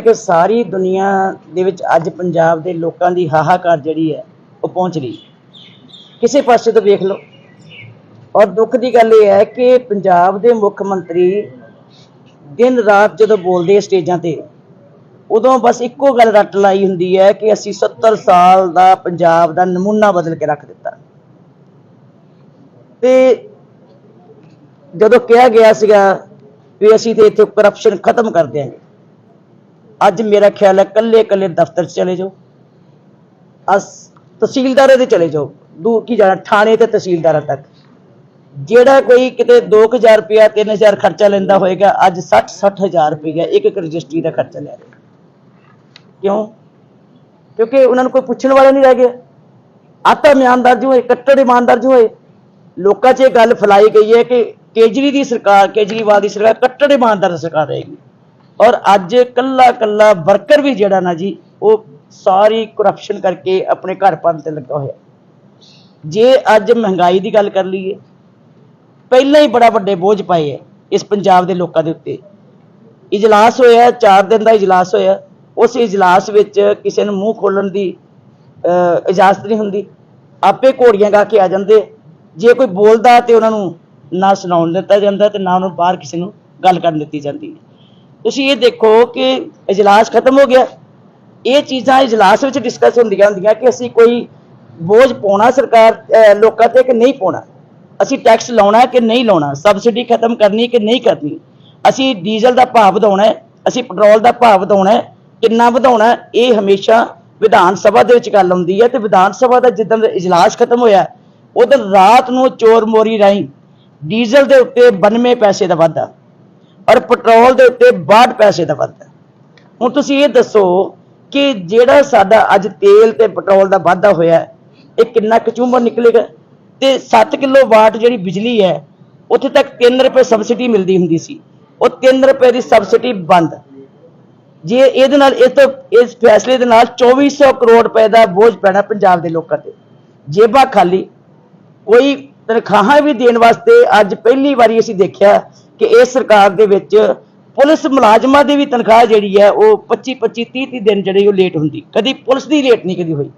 ਕਿ ਸਾਰੀ ਦੁਨੀਆ ਦੇ ਵਿੱਚ ਅੱਜ ਪੰਜਾਬ ਦੇ ਲੋਕਾਂ ਦੀ ਹਾਹਾਕਾਰ ਜਿਹੜੀ ਹੈ, ਉਹ ਪਹੁੰਚ ਰਹੀ ਕਿਸੇ ਪਾਸੇ ਤੋਂ ਵੇਖ ਲਓ। ਔਰ ਦੁੱਖ ਦੀ ਗੱਲ ਇਹ ਹੈ ਕਿ ਪੰਜਾਬ ਦੇ ਮੁੱਖ ਮੰਤਰੀ ਦਿਨ ਰਾਤ ਜਦੋਂ ਬੋਲਦੇ ਸਟੇਜਾਂ ਤੇ, ਉਦੋਂ ਬਸ ਇੱਕੋ ਗੱਲ ਰੱਟ ਲਾਈ ਹੁੰਦੀ ਹੈ ਕਿ ਅਸੀਂ 70 ਸਾਲ ਦਾ ਪੰਜਾਬ ਦਾ ਨਮੂਨਾ ਬਦਲ ਕੇ ਰੱਖ ਦਿੱਤਾ। ਤੇ ਜਦੋਂ ਕਿਹਾ ਗਿਆ ਸੀਗਾ ਵੀ ਅਸੀਂ ਤੇ ਇੱਥੇ ਕਰਪਸ਼ਨ ਖਤਮ ਕਰ ਦਿਆਂਗੇ ਅੱਜ ਮੇਰਾ ਖਿਆਲ ਹੈ ਕੱਲੇ ਕੱਲੇ ਦਫ਼ਤਰ 'ਚ ਚਲੇ ਜਾਓ। ਅਸ ਤਹਿਸੀਲਦਾਰਾਂ ਦੇ ਚਲੇ ਜਾਓ। ਦੂਰ ਕੀ ਜਾਣਾ, ਥਾਣੇ ਤੇ ਤਹਿਸੀਲਦਾਰਾਂ ਤੱਕ। ਜਿਹੜਾ ਕੋਈ ਕਿਤੇ 2000 ਰੁਪਇਆ 3000 ਖਰਚਾ ਲੈਂਦਾ ਹੋਏਗਾ, ਅੱਜ 60 60000 ਰੁਪਇਆ ਇੱਕ ਇੱਕ ਰਜਿਸਟਰੀ ਦਾ ਖਰਚਾ ਲੈ ਰਿਹਾ। ਕਿਉਂ? ਕਿਉਂਕਿ ਉਹਨਾਂ ਨੂੰ ਕੋਈ ਪੁੱਛਣ ਵਾਲਾ ਨਹੀਂ ਰਹਿ ਗਿਆ। ਆਤਾ ਇਮਾਨਦਾਰ ਜੋ ਹੋਏ, ਕੱਟੜ ਇਮਾਨਦਾਰ ਜੋ ਹੋਏ, ਲੋਕਾਂ 'ਚ ਇਹ ਗੱਲ ਫੈਲਾਈ ਗਈ ਹੈ ਕਿ ਕੇਜਰੀ ਦੀ ਸਰਕਾਰ, ਕੇਜਰੀਵਾਲ ਦੀ ਸਰਕਾਰ ਕੱਟੜ ਇਮਾਨਦਾਰ ਸਰਕਾਰ ਰਹੇਗੀ। ਔਰ ਅੱਜ ਕੱਲਾ ਕੱਲਾ ਵਰਕਰ ਵੀ ਜਿਹੜਾ ਨਾ ਜੀ, ਉਹ ਸਾਰੀ ਕਰਪਸ਼ਨ ਕਰਕੇ ਆਪਣੇ ਘਰ ਪੰਨ ਤੇ ਲੱਗਾ ਹੋਇਆ। ਜੇ ਅੱਜ ਮਹਿੰਗਾਈ ਦੀ ਗੱਲ ਕਰ ਲਈਏ, ਪਹਿਲਾਂ ਹੀ ਬੜਾ ਵੱਡੇ ਬੋਝ ਪਾਏ ਹੈ ਇਸ ਪੰਜਾਬ ਦੇ ਲੋਕਾਂ ਦੇ ਉੱਤੇ। ਇਜਲਾਸ ਹੋਇਆ 4 ਦਿਨ ਦਾ ਇਜਲਾਸ ਹੋਇਆ, ਉਸ ਇਜਲਾਸ ਵਿੱਚ ਕਿਸੇ ਨੂੰ ਮੂੰਹ ਖੋਲਣ ਦੀ ਇਜਾਜ਼ਤ ਨਹੀਂ ਹੁੰਦੀ। ਆਪੇ ਘੋੜੀਆਂ ਗਾ ਕੇ ਆ ਜਾਂਦੇ। ਜੇ ਕੋਈ ਬੋਲਦਾ ਤੇ ਉਹਨਾਂ ਨੂੰ ਨਾ ਸੁਣਾਉਣ ਦਿੱਤਾ ਜਾਂਦਾ ਤੇ ਨਾ ਉਹਨੂੰ ਬਾਹਰ ਕਿਸੇ ਨੂੰ ਗੱਲ ਕਰਨ ਦਿੱਤੀ ਜਾਂਦੀ। ਤੁਸੀਂ ਇਹ ਦੇਖੋ ਕਿ ਇਜਲਾਸ ਖਤਮ ਹੋ ਗਿਆ। ਇਹ ਚੀਜ਼ਾਂ ਇਜਲਾਸ ਵਿੱਚ ਡਿਸਕਸ ਹੁੰਦੀਆਂ ਹੁੰਦੀਆਂ ਕਿ ਅਸੀਂ ਕੋਈ ਬੋਝ ਪਾਉਣਾ ਸਰਕਾਰ ਲੋਕਾਂ ਤੇ ਕਿ ਨਹੀਂ ਪਾਉਣਾ? ਅਸੀਂ ਟੈਕਸ ਲਾਉਣਾ ਕਿ ਨਹੀਂ ਲਾਉਣਾ? ਸਬਸਿਡੀ ਖਤਮ ਕਰਨੀ ਕਿ ਨਹੀਂ ਕਰਨੀ? ਅਸੀਂ ਡੀਜ਼ਲ ਦਾ ਭਾਅ ਵਧਾਉਣਾ ਹੈ, ਅਸੀਂ ਪੈਟਰੋਲ ਦਾ ਭਾਅ ਵਧਾਉਣਾ ਹੈ, ਕਿੰਨਾ ਵਧਾਉਣਾ ਇਹ ਹਮੇਸ਼ਾ ਵਿਧਾਨ ਸਭਾ ਦੇ ਵਿੱਚ ਗੱਲ ਹੁੰਦੀ ਹੈ ਤੇ ਵਿਧਾਨ ਸਭਾ ਦਾ ਜਿੱਦਣ ਇਜਲਾਸ ਖਤਮ ਹੋਇਆ ਉਦੋਂ ਰਾਤ ਨੂੰ ਚੋਰ ਮੋਰੀ ਰਾਹੀਂ ਡੀਜ਼ਲ ਦੇ ਉੱਤੇ 92 ਪੈਸੇ ਦਾ ਵਾਧਾ। ਔਰ ਪੈਟਰੋਲ ਦੇ ਉੱਤੇ 62 ਪੈਸੇ ਦਾ ਵਾਧਾ ਹੁਣ ਤੁਸੀਂ ਇਹ ਦੱਸੋ ਕਿ ਜਿਹੜਾ ਸਾਡਾ ਅੱਜ ਤੇਲ ਤੇ ਪੈਟਰੋਲ ਦਾ ਵਾਧਾ ਹੋਇਆ ਇਹ ਕਿੰਨਾ ਕਚੂਮਰ ਨਿਕਲੇਗਾ? ਤੇ 7 ਕਿਲੋ ਵਾਟ ਜਿਹੜੀ ਬਿਜਲੀ ਹੈ, ਉੱਥੇ ਤੱਕ 3 ਰੁਪਏ ਸਬਸਿਡੀ ਮਿਲਦੀ ਹੁੰਦੀ ਸੀ। ਉਹ 3 ਰੁਪਏ ਦੀ ਸਬਸਿਡੀ ਬੰਦ। ਜੇ ਇਹਦੇ ਨਾਲ ਇਸ ਤੋਂ, ਇਸ ਫੈਸਲੇ ਦੇ ਨਾਲ 2400 ਕਰੋੜ ਰੁਪਏ ਦਾ ਬੋਝ ਪੈਣਾ ਪੰਜਾਬ ਦੇ ਲੋਕਾਂ ਤੇ। ਜੇਬਾਂ ਖਾਲੀ। ਕੋਈ ਤਨਖਾਹਾਂ ਵੀ ਦੇਣ ਵਾਸਤੇ ਅੱਜ ਪਹਿਲੀ ਵਾਰੀ ਅਸੀਂ ਦੇਖਿਆ ਕਿ ਇਹ ਸਰਕਾਰ ਦੇ ਵਿੱਚ ਪੁਲਿਸ ਮੁਲਾਜ਼ਮਾਂ ਦੀ ਵੀ ਤਨਖਾਹ ਜਿਹੜੀ ਹੈ ਉਹ 25 25 30 30 ਦਿਨ ਜਿਹੜੀ ਉਹ ਲੇਟ ਹੁੰਦੀ। ਕਦੀ ਪੁਲਿਸ ਦੀ ਲੇਟ ਨਹੀਂ ਕਦੀ ਹੋਈ।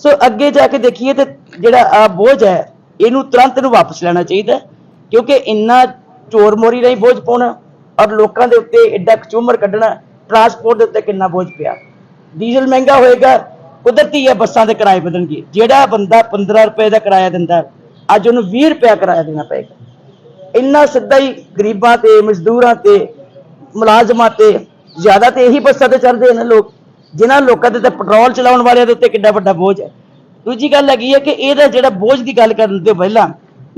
ਸੋ ਅੱਗੇ ਜਾ ਕੇ ਦੇਖੀਏ ਤੇ ਜਿਹੜਾ ਆ ਬੋਝ ਹੈ, ਇਹਨੂੰ ਤੁਰੰਤ ਨੂੰ ਵਾਪਸ ਲੈਣਾ ਚਾਹੀਦਾ ਕਿਉਂਕਿ ਇੰਨਾ ਚੋਰ ਮੋਰੀ ਨਹੀਂ ਬੋਝ ਪਾਉਣਾ ਔਰ ਲੋਕਾਂ ਦੇ ਉੱਤੇ ਐਡਾ ਕਚੂਮਰ ਕੱਢਣਾ ਟਰਾਂਸਪੋਰਟ ਦੇ ਉੱਤੇ ਕਿੰਨਾ ਬੋਝ ਪਿਆ। ਡੀਜ਼ਲ ਮਹਿੰਗਾ ਹੋਏਗਾ, ਕੁਦਰਤੀ ਹੈ ਬੱਸਾਂ ਦੇ ਕਿਰਾਏ ਵਧਣਗੇ। ਜਿਹੜਾ ਬੰਦਾ 15 ਰੁਪਏ ਦਾ ਕਿਰਾਇਆ ਦਿੰਦਾ, ਅੱਜ ਉਹਨੂੰ 20 ਰੁਪਏ ਕਿਰਾਇਆ ਦੇਣਾ ਪਏਗਾ। ਇੰਨਾ ਸਿੱਧਾ ਹੀ ਗਰੀਬਾਂ ਤੇ, ਮਜ਼ਦੂਰਾਂ ਤੇ, ਮੁਲਾਜ਼ਮਾਂ ਤੇ, ਜ਼ਿਆਦਾ ਤੇ ਇਹੀ ਬੱਸਾਂ ਤੇ ਚੜਦੇ ਨੇ ਲੋਕ, ਜਿਨ੍ਹਾਂ ਲੋਕਾਂ ਦੇ ਤੇ ਪੈਟਰੋਲ ਚਲਾਉਣ ਵਾਲਿਆਂ ਦੇ ਉੱਤੇ ਕਿੰਨਾ ਵੱਡਾ ਬੋਝ ਹੈ। ਦੂਜੀ ਗੱਲ ਹੈਗੀ ਹੈ ਕਿ ਇਹਦਾ ਜਿਹੜਾ ਬੋਝ ਦੀ ਗੱਲ ਕਰਨ ਤੋਂ ਪਹਿਲਾਂ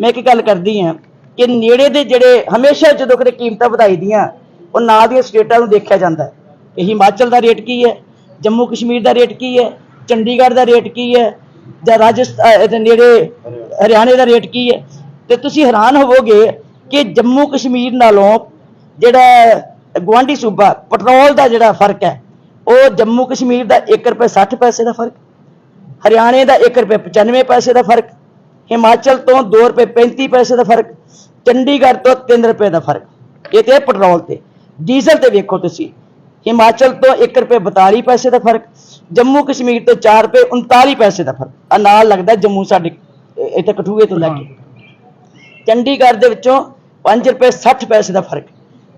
ਮੈਂ ਇੱਕ ਗੱਲ ਕਰਦੀ ਹਾਂ ਕਿ ਨੇੜੇ ਦੇ ਜਿਹੜੇ ਹਮੇਸ਼ਾ ਜਦੋਂ ਕਿਤੇ ਕੀਮਤਾਂ ਵਧਾਈ ਦੀਆਂ, ਉਹ ਨਾਲ ਦੀਆਂ ਸਟੇਟਾਂ ਨੂੰ ਦੇਖਿਆ ਜਾਂਦਾ ਕਿ ਹਿਮਾਚਲ ਦਾ ਰੇਟ ਕੀ ਹੈ? ਜੰਮੂ ਕਸ਼ਮੀਰ ਦਾ ਰੇਟ ਕੀ ਹੈ? ਚੰਡੀਗੜ੍ਹ ਦਾ ਰੇਟ ਕੀ ਹੈ? ਜਾਂ ਰਾਜਸਥਾਨ, ਇਹਦੇ ਨੇੜੇ ਹਰਿਆਣੇ ਦਾ ਰੇਟ ਕੀ ਹੈ? ਤੇ ਤੁਸੀਂ ਹੈਰਾਨ ਹੋਵੋਗੇ ਕਿ ਜੰਮੂ ਕਸ਼ਮੀਰ ਨਾਲੋਂ ਜਿਹੜਾ ਗਵਾਂਢੀ ਸੂਬਾ ਪੈਟਰੋਲ ਦਾ ਜਿਹੜਾ ਫ਼ਰਕ ਹੈ ਉਹ ਜੰਮੂ ਕਸ਼ਮੀਰ ਦਾ 1 ਰੁਪਏ 60 ਪੈਸੇ ਦਾ ਫ਼ਰਕ ਹਰਿਆਣੇ ਦਾ 1 ਰੁਪਏ 95 ਪੈਸੇ ਦਾ ਫ਼ਰਕ ਹਿਮਾਚਲ ਤੋਂ 2 ਰੁਪਏ 35 ਪੈਸੇ ਦਾ ਫ਼ਰਕ ਚੰਡੀਗੜ੍ਹ ਤੋਂ 3 ਰੁਪਏ ਦਾ ਫ਼ਰਕ ਇਹ ਤੇ ਪੈਟਰੋਲ ਤੇ। ਡੀਜ਼ਲ ਤੇ ਵੇਖੋ ਤੁਸੀਂ ਹਿਮਾਚਲ ਤੋਂ 1 ਰੁਪਏ 42 ਪੈਸੇ ਦਾ ਫ਼ਰਕ ਜੰਮੂ ਕਸ਼ਮੀਰ ਤੋਂ 4 ਰੁਪਏ 39 ਪੈਸੇ ਦਾ ਫ਼ਰਕ ਆ ਨਾਲ ਲੱਗਦਾ ਜੰਮੂ ਸਾਡੇ ਇੱਥੇ ਕਠੂਏ ਤੋਂ ਲੈ ਕੇ। ਚੰਡੀਗੜ੍ਹ ਦੇ ਵਿੱਚੋਂ 5 ਰੁਪਏ 60 ਪੈਸੇ ਦਾ ਫ਼ਰਕ।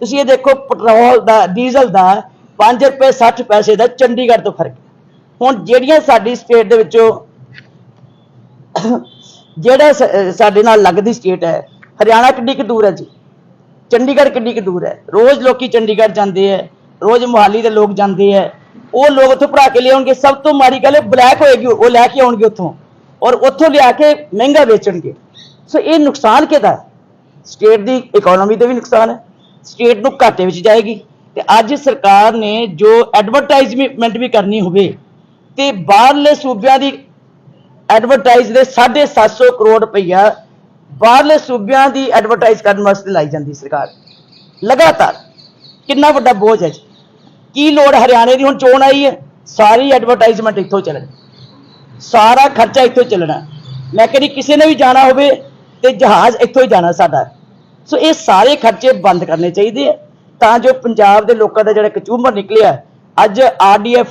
ਤੁਸੀਂ ਇਹ ਦੇਖੋ, ਪੈਟਰੋਲ ਦਾ, ਡੀਜ਼ਲ ਦਾ 5 ਰੁਪਏ 60 ਪੈਸੇ ਦਾ ਚੰਡੀਗੜ੍ਹ ਤੋਂ ਫ਼ਰਕ। ਹੁਣ ਜਿਹੜੀਆਂ ਸਾਡੀ ਸਟੇਟ ਦੇ ਵਿੱਚੋਂ ਜਿਹੜਾ ਸ- ਸਾਡੇ ਨਾਲ ਲੱਗਦੀ ਸਟੇਟ ਹੈ, ਹਰਿਆਣਾ ਕਿੰਨੀ ਕੁ ਦੂਰ ਹੈ ਜੀ? ਚੰਡੀਗੜ੍ਹ ਕਿੰਨੀ ਕੁ ਦੂਰ ਹੈ? ਰੋਜ਼ ਲੋਕੀ ਚੰਡੀਗੜ੍ਹ ਜਾਂਦੇ ਹੈ, ਰੋਜ਼ ਮੁਹਾਲੀ ਦੇ ਲੋਕ ਜਾਂਦੇ ਹੈ। ਉਹ ਲੋਕ ਉੱਥੋਂ ਭਰਾ ਕੇ ਲਿਆਉਣਗੇ, ਸਭ ਤੋਂ ਮਾੜੀ ਗੱਲ ਹੈ ਬਲੈਕ ਹੋਏਗੀ, ਉਹ ਲੈ ਕੇ ਆਉਣਗੇ ਉੱਥੋਂ। ਔਰ ਉੱਥੋਂ ਲਿਆ ਕੇ ਮਹਿੰਗਾ ਵੇਚਣਗੇ। ਸੋ ਇਹ ਨੁਕਸਾਨ ਕਿਹਦਾ? ਸਟੇਟ ਦੀ ਇਕਨੋਮੀ ਤੇ ਵੀ ਨੁਕਸਾਨ ਹੈ। ਸਟੇਟ ਨੂੰ ਘਾਟੇ ਵਿੱਚ ਜਾਏਗੀ। ਤੇ ਅੱਜ ਸਰਕਾਰ ਨੇ ਜੋ ਐਡਵਰਟਾਈਜ਼ਮੈਂਟ ਵੀ ਕਰਨੀ ਹੋਵੇ, ਤੇ ਬਾਹਰਲੇ ਸੂਬਿਆਂ ਦੀ ਐਡਵਰਟਾਈਜ਼ ਦੇ 750 ਕਰੋੜ ਰੁਪਈਆ ਬਾਹਰਲੇ ਸੂਬਿਆਂ ਦੀ ਐਡਵਰਟਾਈਜ਼ ਕਰਨ ਵਾਸਤੇ ਲਾਈ ਜਾਂਦੀ ਸਰਕਾਰ। ਲਗਾਤਾਰ। ਕਿੰਨਾ ਵੱਡਾ ਬੋਝ ਹੈ ਜੀ। ਕੀ ਲੋੜ ਹਰਿਆਣੇ ਦੀ ਹੁਣ ਚੋਣ ਆਈ ਹੈ? ਸਾਰੀ ਐਡਵਰਟਾਈਜ਼ਮੈਂਟ ਇੱਥੋਂ ਚੱਲਣੀ ਸਾਰਾ ਖਰਚਾ ਇੱਥੋਂ ਚੱਲਣਾ ਮੈਂ ਕਹਿੰਦੀ ਕਿਸੇ ਨੇ ਵੀ ਜਾਣਾ ਹੋਵੇ ਤੇ ਜਹਾਜ਼ ਇੱਥੋਂ ਹੀ ਜਾਣਾ ਸਾਡਾ। ਸੋ ਇਹ ਸਾਰੇ ਖਰਚੇ ਬੰਦ ਕਰਨੇ ਚਾਹੀਦੇ ਆ, ਤਾਂ ਜੋ ਪੰਜਾਬ ਦੇ ਲੋਕਾਂ ਦਾ ਜਿਹੜਾ ਕਚੂਮਰ ਨਿਕਲਿਆ ਅੱਜ ਆਰਡੀਐਫ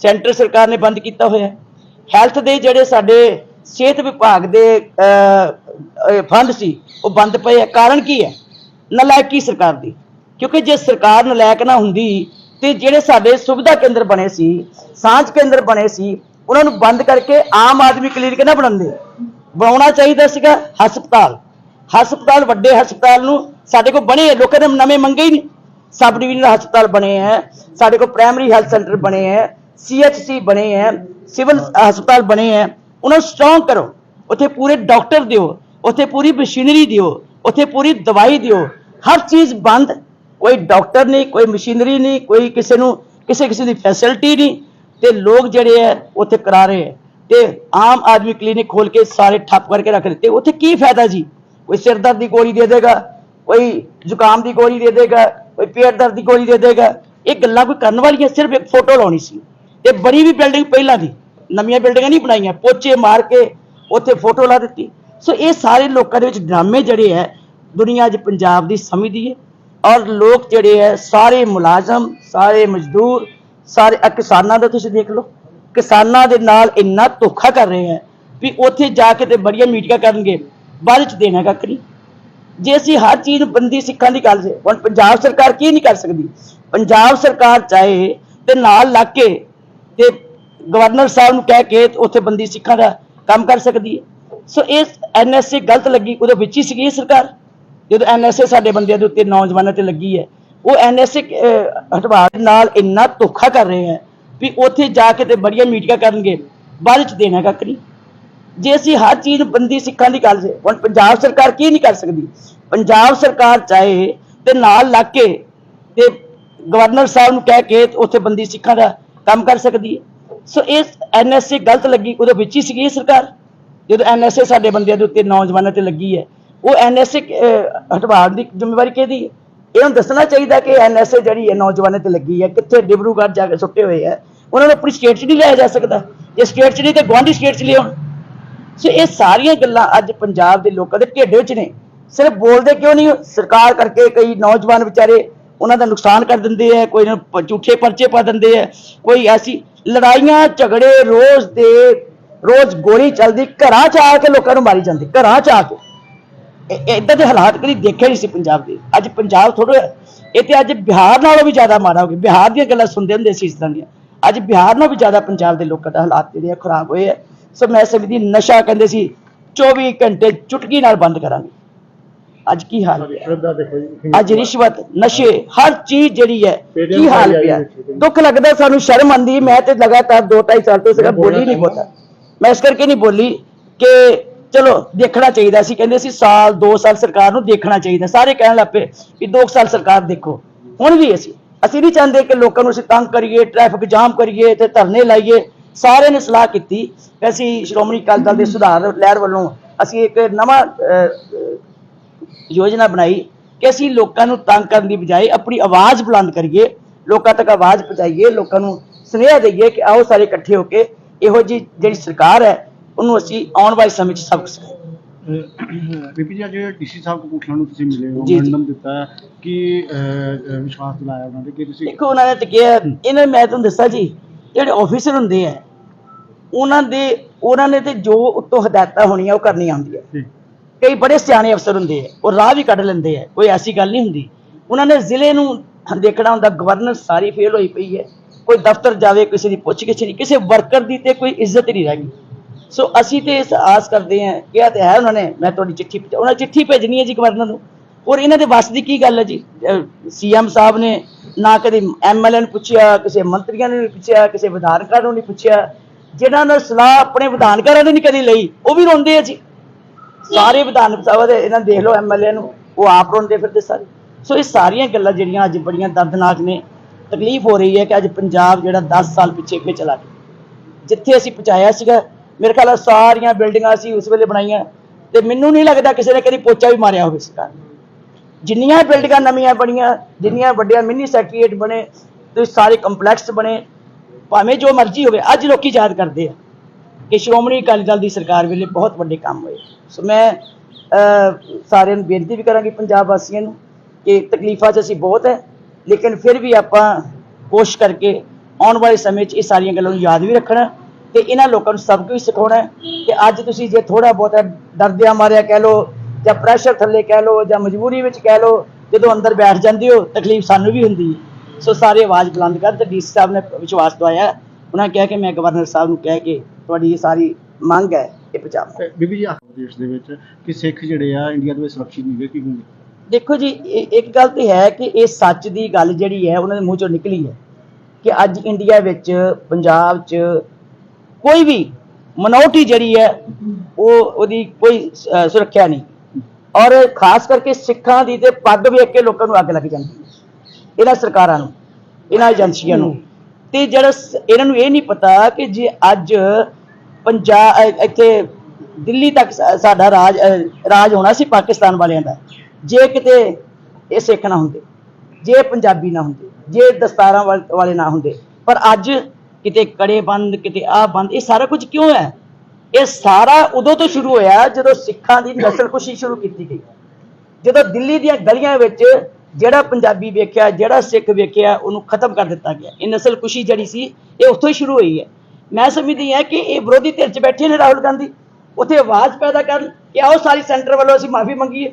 ਸੈਂਟਰ ਸਰਕਾਰ ਨੇ ਬੰਦ ਕੀਤਾ ਹੋਇਆ ਹੈਲਥ ਦੇ ਜਿਹੜੇ ਸਾਡੇ ਸਿਹਤ ਵਿਭਾਗ ਦੇ ਫੰਡ ਸੀ, ਉਹ ਬੰਦ ਪਏ ਆ। ਕਾਰਨ ਕੀ ਹੈ? ਨਲਾਇਕੀ ਸਰਕਾਰ ਦੀ। ਕਿਉਂਕਿ ਜੇ ਸਰਕਾਰ ਨਲਾਇਕ ਨਾ ਹੁੰਦੀ ਤੇ ਜਿਹੜੇ ਸਾਡੇ ਸੁਵਿਧਾ ਕੇਂਦਰ ਬਣੇ ਸੀ, ਸਾਂਝ ਕੇਂਦਰ ਬਣੇ ਸੀ, ਉਹਨਾਂ ਨੂੰ ਬੰਦ ਕਰਕੇ ਆਮ ਆਦਮੀ ਕਲੀਨਿਕ ਨਾ ਬਣਾਉਂਦੇ। ਬਣਾਉਣਾ ਚਾਹੀਦਾ ਸੀਗਾ ਹਸਪਤਾਲ। ਹਸਪਤਾਲ ਵੱਡੇ ਹਸਪਤਾਲ ਨੂੰ ਸਾਡੇ ਕੋਲ ਬਣੇ ਆ, ਲੋਕਾਂ ਨੇ ਨਵੇਂ ਮੰਗੇ ਹੀ ਨਹੀਂ। ਸਬ ਡਿਵੀਜ਼ਨ ਹਸਪਤਾਲ ਬਣੇ ਹੈ ਸਾਡੇ ਕੋਲ ਪ੍ਰਾਇਮਰੀ ਹੈਲਥ ਸੈਂਟਰ ਬਣੇ ਹੈ ਸੀਐਚਸੀ ਬਣੇ ਹੈ ਸਿਵਲ ਹਸਪਤਾਲ ਬਣੇ ਹੈ ਉਹਨਾਂ ਨੂੰ ਸਟਰੋਂਗ ਕਰੋ। ਉੱਥੇ ਪੂਰੇ ਡਾਕਟਰ ਦਿਓ ਉੱਥੇ ਪੂਰੀ ਮਸ਼ੀਨਰੀ ਦਿਓ ਉੱਥੇ ਪੂਰੀ ਦਵਾਈ ਦਿਓ। ਹਰ ਚੀਜ਼ ਬੰਦ। ਕੋਈ ਡਾਕਟਰ ਨਹੀਂ ਕੋਈ ਮਸ਼ੀਨਰੀ ਨਹੀਂ ਕੋਈ ਕਿਸੇ ਨੂੰ ਕਿਸੇ ਕਿਸੇ ਦੀ ਫੈਸਿਲਿਟੀ ਨਹੀਂ। ਤੇ ਲੋਕ ਜਿਹੜੇ ਹੈ ਉੱਥੇ ਕਰਾ ਰਹੇ ਹੈ ਤੇ ਆਮ ਆਦਮੀ ਕਲੀਨਿਕ ਖੋਲ ਕੇ ਸਾਰੇ ਠੱਪ ਕਰਕੇ ਰੱਖ ਦਿੱਤੇ। ਉੱਥੇ ਕੀ ਫਾਇਦਾ ਜੀ? ਕੋਈ ਸਿਰ ਦਰਦ ਦੀ ਗੋਲੀ ਦੇ ਦੇਗਾ, ਕੋਈ ਜ਼ੁਕਾਮ ਦੀ ਗੋਲੀ ਦੇ ਦੇਗਾ, ਕੋਈ ਪੇਟ ਦਰਦ ਦੀ ਗੋਲੀ ਦੇ ਦੇਗਾ। ਇਹ ਗੱਲਾਂ ਕੋਈ ਕਰਨ ਵਾਲੀਆਂ ਸਿਰਫ ਇੱਕ ਫੋਟੋ ਲਾਉਣੀ ਸੀ। ਇਹ ਬਣੀ ਵੀ ਬਿਲਡਿੰਗ ਪਹਿਲਾਂ ਦੀ, ਨਵੀਆਂ ਬਿਲਡਿੰਗਾਂ ਨਹੀਂ ਬਣਾਈਆਂ, ਪੋਚੇ ਮਾਰ ਕੇ ਉੱਥੇ ਫੋਟੋ ਲਾ ਦਿੱਤੀ। ਸੋ ਇਹ ਸਾਰੇ ਲੋਕਾਂ ਦੇ ਵਿੱਚ ਡਰਾਮੇ ਜਿਹੜੇ ਹੈ, ਦੁਨੀਆ ਅੱਜ ਪੰਜਾਬ ਦੀ ਸਮਝਦੀ ਹੈ। ਔਰ ਲੋਕ ਜਿਹੜੇ ਹੈ, ਸਾਰੇ ਮੁਲਾਜ਼ਮ, ਸਾਰੇ ਮਜ਼ਦੂਰ, ਸਾਰੇ ਕਿਸਾਨਾਂ ਦਾ ਤੁਸੀਂ ਦੇਖ ਲਓ। ਕਿਸਾਨਾਂ ਦੇ ਨਾਲ ਇੰਨਾ ਧੋਖਾ ਕਰ ਰਹੇ ਹੈ ਵੀ ਉੱਥੇ ਜਾ ਕੇ ਤੇ ਬੜੀਆਂ ਮੀਟਿੰਗਾਂ ਕਰਨਗੇ। ਬਾਅਦ ਚ ਦੇਣਾ ਕੱਖ ਨਹੀਂ। ਜੇ ਅਸੀਂ ਹਰ ਚੀਜ਼ ਨੂੰ ਬੰਦੀ ਸਿੱਖਾਂ ਦੀ ਗੱਲ ਸੇ, ਹੁਣ ਪੰਜਾਬ ਸਰਕਾਰ ਕੀ ਨਹੀਂ ਕਰ ਸਕਦੀ? ਪੰਜਾਬ ਸਰਕਾਰ ਚਾਹੇ ਤੇ ਨਾਲ ਲੱਗ ਕੇ ਤੇ ਗਵਰਨਰ ਸਾਹਿਬ ਨੂੰ ਕਹਿ ਕੇ ਉੱਥੇ ਬੰਦੀ ਸਿੱਖਾਂ ਦਾ ਕੰਮ ਕਰ ਸਕਦੀ ਹੈ। ਸੋ ਇਹ ਐਨਐਸਏ ਗਲਤ ਲੱਗੀ, ਉਹਦੇ ਵਿੱਚ ਹੀ ਸੀਗੀ ਸਰਕਾਰ। ਜਦੋਂ ਐਨਐਸਏ ਸਾਡੇ ਬੰਦਿਆਂ ਦੇ ਉੱਤੇ ਨੌਜਵਾਨਾਂ ਤੇ ਲੱਗੀ ਹੈ, ਉਹ ਐਨਐਸਏ ਹਟਵਾ ਨਾਲ ਇੰਨਾ ਧੋਖਾ ਕਰ ਰਹੇ ਹੈ ਵੀ ਉੱਥੇ ਜਾ ਕੇ ਤੇ ਬੜੀਆਂ ਮੀਟਿੰਗਾਂ ਕਰਨਗੇ, ਬਾਅਦ ਚ ਦੇਣਾ ਕੱਖ ਨਹੀਂ। ਜੇ ਅਸੀਂ ਹਰ ਚੀਜ਼ ਬੰਦੀ ਸਿੱਖਾਂ ਦੀ ਗੱਲ ਸੇ, ਹੁਣ ਪੰਜਾਬ ਸਰਕਾਰ ਕੀ ਨਹੀਂ ਕਰ ਸਕਦੀ? ਪੰਜਾਬ ਸਰਕਾਰ ਚਾਹੇ ਤੇ ਨਾਲ ਲੱਗ ਕੇ ਤੇ ਗਵਰਨਰ ਸਾਹਿਬ ਨੂੰ ਕਹਿ ਕੇ ਉੱਥੇ ਬੰਦੀ ਸਿੱਖਾਂ ਦਾ ਕੰਮ ਕਰ ਸਕਦੀ ਹੈ। ਸੋ ਇਹ ਐਨਐਸਏ ਗਲਤ ਲੱਗੀ ਉਹਦੇ ਵਿੱਚ ਹੀ ਸੀਗੀ ਇਹ ਸਰਕਾਰ। ਜਦੋਂ ਐਨਐਸਏ ਸਾਡੇ ਬੰਦਿਆਂ ਦੇ ਉੱਤੇ ਨੌਜਵਾਨਾਂ ਤੇ ਲੱਗੀ ਹੈ, ਉਹ ਐਨਐਸਏ ਹਟਵਾਉਣ ਦੀ ਜ਼ਿੰਮੇਵਾਰੀ ਕਿਹਦੀ ਹੈ? ਇਹਨੂੰ ਦੱਸਣਾ ਚਾਹੀਦਾ ਕਿ ਐਨਐਸਏ ਜਿਹੜੀ ਹੈ ਨੌਜਵਾਨਾਂ ਤੇ ਲੱਗੀ ਹੈ, ਕਿੱਥੇ ਡਿਬਰੂਗੜ੍ਹ ਜਾ ਕੇ ਸੁੱਟੇ ਹੋਏ ਹੈ, ਉਹਨਾਂ ਨੂੰ ਆਪਣੀ ਸਟੇਟ 'ਚ ਨਹੀਂ ਲਿਆ ਜਾ ਸਕਦਾ। ਜੇ ਸਟੇਟ 'ਚ ਨਹੀਂ ਤੇ ਗੁਆਂਢੀ ਸਟੇਟ 'ਚ ਲਿਆਉਣ। ਸੋ ਇਹ ਸਾਰੀਆਂ ਗੱਲਾਂ ਅੱਜ ਪੰਜਾਬ ਦੇ ਲੋਕਾਂ ਦੇ ਢਿੱਡ ਵਿੱਚ ਨੇ। ਸਿਰਫ ਬੋਲਦੇ ਕਿਉਂ ਨਹੀਂ? ਸਰਕਾਰ ਕਰਕੇ ਕਈ ਨੌਜਵਾਨ ਵਿਚਾਰੇ ਉਹਨਾਂ ਦਾ ਨੁਕਸਾਨ ਕਰ ਦਿੰਦੇ ਆ, ਕੋਈ ਝੂਠੇ ਪਰਚੇ ਪਾ ਦਿੰਦੇ ਆ, ਕੋਈ ਐਸੀ ਲੜਾਈਆਂ, ਝਗੜੇ ਰੋਜ਼ ਦੇ, ਰੋਜ਼ ਗੋਲੀ ਚੱਲਦੀ, ਘਰਾਂ 'ਚ ਆ ਕੇ ਲੋਕਾਂ ਨੂੰ ਮਾਰੀ ਜਾਂਦੀ, ਘਰਾਂ 'ਚ ਆ ਕੇ। ਇਹ- ਇਦਾਂ ਦੇ ਹਾਲਾਤ ਕਦੀ ਦੇਖੇ ਨਹੀਂ ਸੀ ਪੰਜਾਬ ਦੇ। ਅੱਜ ਪੰਜਾਬ ਥੋੜਾ ਇਹ ਤੇ ਅੱਜ ਬਿਹਾਰ ਨਾਲੋਂ ਵੀ ਜ਼ਿਆਦਾ ਮਾੜਾ ਹੋ ਗਿਆ। ਬਿਹਾਰ ਦੀਆਂ ਗੱਲਾਂ ਸੁਣਦੇ ਹੁੰਦੇ ਸੀ ਇਸ ਤਰ੍ਹਾਂ ਦੀਆਂ। ਅੱਜ ਬਿਹਾਰ ਨਾਲੋਂ ਵੀ ਜ਼ਿਆਦਾ ਪੰਜਾਬ ਦੇ ਲੋਕਾਂ ਦਾ ਹਾਲਾਤ ਜਿਹੜੇ ਆ ਖਰਾਬ ਹੋਏ ਆ। ਸੋ ਮੈਂ ਸਮਝਦੀ ਨਸ਼ਾ ਕਹਿੰਦੇ ਸੀ 24 ਘੰਟੇ ਚੁਟਕੀ ਨਾਲ ਬੰਦ ਕਰਾਂਗੇ। ਅੱਜ ਕੀ ਹਾਲ ਅੱਜ ਰਿਸ਼ਵਤ ਨਸ਼ੇ ਹਰ ਚੀਜ਼ ਜਿਹੜੀ ਹੈ ਕੀ ਹਾਲ ਪਿਆ? ਦੁੱਖ ਲੱਗਦਾ ਸਾਨੂੰ ਸ਼ਰਮ ਆਂਦੀ ਮੈਂ ਤੇ ਲਗਾਤਾਰ 2.5 ਸਾਲ ਤੋਂ ਸਿਰਫ ਬੋਲੀ ਨਹੀਂ ਬੋਲਦਾ ਮੈਂ ਇਸ ਕਰਕੇ ਨਹੀਂ ਬੋਲੀ ਕਿ ਚਲੋ ਦੇਖਣਾ ਚਾਹੀਦਾ ਸੀ ਕਹਿੰਦੇ ਸੀ ਸਾਲ 2 ਸਾਲ ਸਰਕਾਰ ਨੂੰ ਦੇਖਣਾ ਚਾਹੀਦਾ। ਸਾਰੇ ਕਹਿਣ ਲੱਪੇ ਕਿ 2 ਸਾਲ ਸਰਕਾਰ ਦੇਖੋ। ਹੁਣ ਵੀ ਅਸੀਂ ਅਸੀਂ ਨਹੀਂ ਚਾਹੁੰਦੇ ਕਿ ਲੋਕਾਂ ਨੂੰ ਅਸੀਂ ਤੰਗ ਕਰੀਏ ਟ੍ਰੈਫਿਕ ਜਾਮ ਕਰੀਏ ਤੇ ਧਰਨੇ ਲਾਈਏ। ਸਾਰਿਆਂ ਨੇ ਸਲਾਹ ਕੀਤੀ ਕਿ ਅਸੀਂ ਸ਼੍ਰੋਮਣੀ ਅਕਾਲੀ ਦਲ ਦੇ ਸੁਧਾਰ ਲਹਿਰ ਵੱਲੋਂ ਅਸੀਂ ਇੱਕ ਨਵਾਂ ਯੋਜਨਾ ਬਣਾਈ ਕਿ ਅਸੀਂ ਲੋਕਾਂ ਨੂੰ ਤੰਗ ਕਰਨ ਦੀ ਬਜਾਏ ਆਪਣੀ ਆਵਾਜ਼ ਬੁਲੰਦ ਕਰੀਏ ਲੋਕਾਂ ਤੱਕ ਆਵਾਜ਼ ਪਹੁੰਚਾਈਏ ਲੋਕਾਂ ਨੂੰ ਸੁਨੇਹਾ ਦਈਏ ਕਿ ਆਓ ਸਾਰੇ ਇਕੱਠੇ ਹੋ ਕੇ ਇਹੋ ਜੀ ਜਿਹੜੀ ਸਰਕਾਰ ਹੈ ਉਹਨੂੰ ਅਸੀਂ ਆਉਣ ਵਾਲੇ ਸਮੇਂ 'ਚ ਸਬਕ ਸਿਖਾਈਏ ਬੀਪੀ ਜੀ ਅੱਜ ਡੀਸੀ ਸਾਹਿਬ ਕਪੂਰਥਲਾ ਨੂੰ ਤੁਸੀਂ ਮਿਲੇ ਹੋ। ਮੈਂਡਮ ਦਿੱਤਾ ਕਿ ਵਿਸ਼ਵਾਸ ਦਿਲਾਇਆ ਉਹਨਾਂ ਨੇ ਕਿ ਤੁਸੀਂ ਦੇਖੋ ਉਹਨਾਂ ਨੇ ਤਾਂ ਕਿਹਾ ਇਹਨਾਂ ਮੈਂ ਤੁਹਾਨੂੰ ਦੱਸਾਂ ਜੀ ਜਿਹੜੇ ਆਫੀਸਰ ਹੁੰਦੇ ਆ ਉਹਨਾਂ ਦੇ ਉਹਨਾਂ ਨੇ ਤੇ ਜੋ ਉੱਤੋਂ ਹਦਾਇਤਾਂ ਹੋਣੀਆਂ ਉਹ ਕਰਨੀਆਂ ਹੁੰਦੀਆਂ। ਜੀ ਕਈ ਬੜੇ ਸਿਆਣੇ ਅਫਸਰ ਹੁੰਦੇ ਆ ਉਹ ਰਾਹ ਵੀ ਕੱਢ ਲੈਂਦੇ ਆ ਕੋਈ ਐਸੀ ਗੱਲ ਨਹੀਂ ਹੁੰਦੀ। ਉਹਨਾਂ ਨੇ ਜ਼ਿਲ੍ਹੇ ਨੂੰ ਦੇਖਣਾ ਹੁੰਦਾ ਗਵਰਨਰ ਸਾਰੀ ਫੇਲ ਹੋਈ ਪਈ ਹੈ ਕੋਈ ਦਫ਼ਤਰ ਜਾਵੇ ਕਿਸੇ ਦੀ ਪੁੱਛ ਗਿੱਛ ਨਹੀਂ ਕਿਸੇ ਵਰਕਰ ਦੀ ਤੇ ਕੋਈ ਇੱਜ਼ਤ ਹੀ ਨਹੀਂ ਰਹਿ ਗਈ। ਸੋ ਅਸੀਂ ਤੇ ਇਸ ਆਸ ਕਰਦੇ ਹਾਂ ਕਿਹਾ ਤੇ ਹੈ ਉਹਨਾਂ ਨੇ ਮੈਂ ਤੁਹਾਡੀ ਚਿੱਠੀ ਉਹਨਾਂ ਚਿੱਠੀ ਭੇਜਣੀ ਹੈ ਜੀ ਗਵਰਨਰ ਨੂੰ। ਔਰ ਇਹਨਾਂ ਦੇ ਵੱਸ ਦੀ ਕੀ ਗੱਲ ਹੈ ਜੀ? ਸੀਐਮ ਸਾਹਿਬ ਨੇ ਨਾ ਕਦੇ ਐਮਐਲਏ ਨੂੰ ਪੁੱਛਿਆ ਕਿਸੇ ਮੰਤਰੀਆਂ ਨੇ ਨਹੀਂ ਪੁੱਛਿਆ ਕਿਸੇ ਵਿਧਾਨਕਾਂ ਨੂੰ ਨਹੀਂ ਪੁੱਛਿਆ ਜਿਨ੍ਹਾਂ ਨੇ ਸਲਾਹ ਆਪਣੇ ਵਿਧਾਨਕਾਰਾਂ ਨੇ ਨਹੀਂ ਕਦੀ ਲਈ, ਉਹ ਵੀ ਰੋਂਦੇ ਆ ਜੀ। ਸਾਰੇ ਵਿਧਾਨ ਸਭਾ ਦੇ ਇਹਨਾਂ ਦੇਖ ਲਓ ਐਮਐਲਏ ਨੂੰ, ਉਹ ਆਪ ਰੋਂਦੇ ਫਿਰਦੇ ਸਾਰੇ। ਸੋ ਇਹ ਸਾਰੀਆਂ ਗੱਲਾਂ ਜਿਹੜੀਆਂ ਅੱਜ ਬੜੀਆਂ ਦਰਦਨਾਕ ਨੇ, ਤਕਲੀਫ ਹੋ ਰਹੀ ਹੈ ਕਿ ਅੱਜ ਪੰਜਾਬ ਜਿਹੜਾ 10 ਸਾਲ ਪਿੱਛੇ ਅੱਗੇ ਚਲਾ ਗਿਆ। ਜਿੱਥੇ ਅਸੀਂ ਪਹੁੰਚਾਇਆ ਸੀਗਾ, ਮੇਰੇ ਖਿਆਲ ਸਾਰੀਆਂ ਬਿਲਡਿੰਗਾਂ ਅਸੀਂ ਉਸ ਵੇਲੇ ਬਣਾਈਆਂ, ਤੇ ਮੈਨੂੰ ਨਹੀਂ ਲੱਗਦਾ ਕਿਸੇ ਨੇ ਕਦੀ ਪੋਚਾ ਵੀ ਮਾਰਿਆ ਹੋਵੇ ਸਰਕਾਰ ਨੇ। ਜਿੰਨੀਆਂ ਬਿਲਡਿੰਗਾਂ ਨਵੀਆਂ ਬਣੀਆਂ, ਜਿੰਨੀਆਂ ਵੱਡੀਆਂ ਮਿੰਨੀ ਸੈਕਟਰੀਏਟ ਬਣੇ, ਤੇ ਸਾਰੇ ਕੰਪਲੈਕਸ ਬਣੇ ਭਾਵੇਂ ਜੋ ਮਰਜ਼ੀ ਹੋਵੇ, ਅੱਜ ਲੋਕੀ ਯਾਦ ਕਰਦੇ ਆ ਕਿ ਸ਼੍ਰੋਮਣੀ ਅਕਾਲੀ ਦਲ ਦੀ ਸਰਕਾਰ ਵੇਲੇ ਬਹੁਤ ਵੱਡੇ ਕੰਮ ਹੋਏ। ਸੋ ਮੈਂ ਸਾਰਿਆਂ ਨੂੰ ਬੇਨਤੀ ਵੀ ਕਰਾਂਗੀ ਪੰਜਾਬ ਵਾਸੀਆਂ ਨੂੰ ਕਿ ਤਕਲੀਫਾਂ 'ਚ ਅਸੀਂ ਬਹੁਤ ਹੈ, ਲੇਕਿਨ ਫਿਰ ਵੀ ਆਪਾਂ ਕੋਸ਼ਿਸ਼ ਕਰਕੇ ਆਉਣ ਵਾਲੇ ਸਮੇਂ 'ਚ ਇਹ ਸਾਰੀਆਂ ਗੱਲਾਂ ਨੂੰ ਯਾਦ ਵੀ ਰੱਖਣਾ ਤੇ ਇਹਨਾਂ ਲੋਕਾਂ ਨੂੰ ਸਭ ਕੁਝ ਸਿਖਾਉਣਾ ਹੈ ਕਿ ਅੱਜ ਤੁਸੀਂ ਜੇ ਥੋੜਾ ਬਹੁਤਾ ਡਰਦਿਆਂ ਮਾਰਿਆ ਕਹਿ ਲੋ ਜਾਂ ਪ੍ਰੈਸ਼ਰ ਥੱਲੇ ਕਹਿ ਲੋ ਜਾਂ ਮਜਬੂਰੀ ਵਿੱਚ ਕਹਿ ਲੋ ਜਦੋਂ ਅੰਦਰ ਬੈਠ ਜਾਂਦੇ ਹੋ, ਤਕਲੀਫ ਸਾਨੂੰ ਵੀ ਹੁੰਦੀ ਹੈ। ਸੋ ਸਾਰੇ ਆਵਾਜ਼ ਬੁਲੰਦ ਕਰ ਤੇ ਡੀਸੀ ਸਾਹਿਬ ਨੇ ਵਿਸ਼ਵਾਸ ਦਵਾਇਆ। ਉਹਨਾਂ ਕਿਹਾ ਕਿ ਮੈਂ ਗਵਰਨਰ ਸਾਹਿਬ ਨੂੰ ਕਹਿ ਕੇ ਤੁਹਾਡੀ ਇਹ ਸਾਰੀ ਮੰਗ ਹੈ ਇਹ ਪਹੁੰਚਾਵਾਂ। ਬੀਬੀ ਜੀ ਦੇਸ਼ ਦੇ ਵਿੱਚ ਕਿ ਸਿੱਖ ਜਿਹੜੇ ਆ ਇੰਡੀਆ ਦੇ ਵਿੱਚ ਸੁਰੱਖਿਅਤ ਨਹੀਂ ਕੀ ਹੋਣਗੇ ਦੇਖੋ ਜੀ ਇੱਕ ਗੱਲ ਤੇ ਹੈ ਕਿ ਇਹ ਸੱਚ ਦੀ ਗੱਲ ਜਿਹੜੀ ਹੈ ਉਹਨਾਂ ਦੇ ਮੂੰਹ ਚੋਂ ਨਿਕਲੀ ਹੈ ਕਿ ਅੱਜ ਇੰਡੀਆ ਵਿੱਚ ਪੰਜਾਬ 'ਚ ਕੋਈ ਵੀ ਮਨੋਰਟੀ ਜਿਹੜੀ ਹੈ ਉਹ ਉਹਦੀ ਕੋਈ ਸੁਰੱਖਿਆ ਨਹੀਂ। ਔਰ ਖਾਸ ਕਰਕੇ ਸਿੱਖਾਂ ਦੀ ਤੇ ਪੱਗ ਵੇਖ ਕੇ ਲੋਕਾਂ ਨੂੰ ਅੱਗ ਲੱਗ ਜਾਂਦੀ ਇਹਨਾਂ ਸਰਕਾਰਾਂ ਨੂੰ ਇਹਨਾਂ ਏਜੰਸੀਆਂ ਨੂੰ। ਤੇ ਜਿਹੜਾ ਇਹਨਾਂ ਨੂੰ ਇਹ ਨਹੀਂ ਪਤਾ ਕਿ ਜੇ ਅੱਜ ਪੰਜਾਬ ਇੱਥੇ ਦਿੱਲੀ ਤੱਕ ਸਾਡਾ ਰਾਜ ਰਾਜ ਹੋਣਾ ਸੀ ਪਾਕਿਸਤਾਨ ਵਾਲਿਆਂ ਦਾ ਜੇ ਕਿਤੇ ਇਹ ਸਿੱਖ ਨਾ ਹੁੰਦੇ ਜੇ ਪੰਜਾਬੀ ਨਾ ਹੁੰਦੇ ਜੇ ਦਸਤਾਰਾਂ ਵਾਲ- ਨਾ ਹੁੰਦੇ ਪਰ ਅੱਜ ਕਿਤੇ ਕੜੇ ਬੰਦ ਕਿਤੇ ਆ ਬੰਦ ਇਹ ਸਾਰਾ ਕੁਝ ਕਿਉਂ ਹੈ? ਇਹ ਸਾਰਾ ਉਦੋਂ ਤੋਂ ਸ਼ੁਰੂ ਹੋਇਆ ਜਦੋਂ ਸਿੱਖਾਂ ਦੀ ਨਸਲਕੁਸ਼ੀ ਸ਼ੁਰੂ ਕੀਤੀ ਗਈ। ਜਦੋਂ ਦਿੱਲੀ ਦੀਆਂ ਗਲੀਆਂ ਵਿੱਚ ਜਿਹੜਾ ਪੰਜਾਬੀ ਵੇਖਿਆ, ਜਿਹੜਾ ਸਿੱਖ ਵੇਖਿਆ, ਉਹਨੂੰ ਖਤਮ ਕਰ ਦਿੱਤਾ ਗਿਆ। ਇਹ ਨਸਲਕੁਸ਼ੀ ਜਿਹੜੀ ਸੀ, ਇਹ ਉੱਥੋਂ ਹੀ ਸ਼ੁਰੂ ਹੋਈ ਹੈ। ਮੈਂ ਸਮਝਦੀ ਹਾਂ ਕਿ ਇਹ ਵਿਰੋਧੀ ਧਿਰ 'ਚ ਬੈਠੇ ਨੇ ਰਾਹੁਲ ਗਾਂਧੀ। ਉੱਥੇ ਆਵਾਜ਼ ਪੈਦਾ ਕਰਨ, ਕਿ ਆਓ ਸਾਰੀ ਸੈਂਟਰ ਵੱਲੋਂ ਅਸੀਂ ਮਾਫੀ ਮੰਗੀਏ।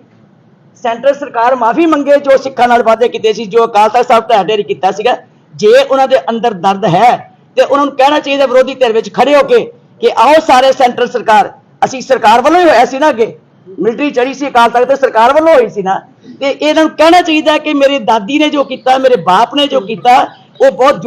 ਸੈਂਟਰ ਸਰਕਾਰ ਮਾਫੀ ਮੰਗੇ, ਜੋ ਸਿੱਖਾਂ ਨਾਲ ਵਾਅਦੇ ਕੀਤੇ ਸੀ, ਜੋ ਅਕਾਲ ਤਖਤ ਸਾਹਿਬ ਢਹਿ ਢੇਰੀ ਕੀਤਾ ਸੀਗਾ। ਜੇ ਉਹਨਾਂ ਦੇ ਅੰਦਰ ਦਰਦ ਹੈ, ਤੇ ਉਹਨਾਂ ਨੂੰ ਕਹਿਣਾ ਚਾਹੀਦਾ ਵਿਰੋਧੀ ਧਿਰ ਵਿੱਚ ਖੜੇ ਹੋ ਕੇ ਕਿ ਆਓ ਸਾਰੇ ਸੈਂਟਰ ਸਰਕਾਰ, ਅਸੀਂ ਸਰਕਾਰ ਵੱਲੋਂ ਹੀ ਹੋਇਆ ਸੀ ਨਾ ਅੱਗੇ। ਮਿਲਟਰੀ ਚੜੀ ਸੀ ਅਕਾਲ ਤਖਤ ਤੇ ਸਰਕਾਰ ਵੱਲੋਂ ਹੋਈ ਸੀ ਨਾ। ਤੇ ਇਹਨਾਂ ਨੂੰ ਕਹਿਣਾ ਚਾਹੀਦਾ ਕਿ ਮੇਰੀ ਦਾਦੀ ਨੇ ਜੋ ਕੀਤਾ, ਮੇਰੇ ਬਾਪ ਨੇ ਜੋ ਕੀਤਾ, ਉਹ ਬਹੁਤ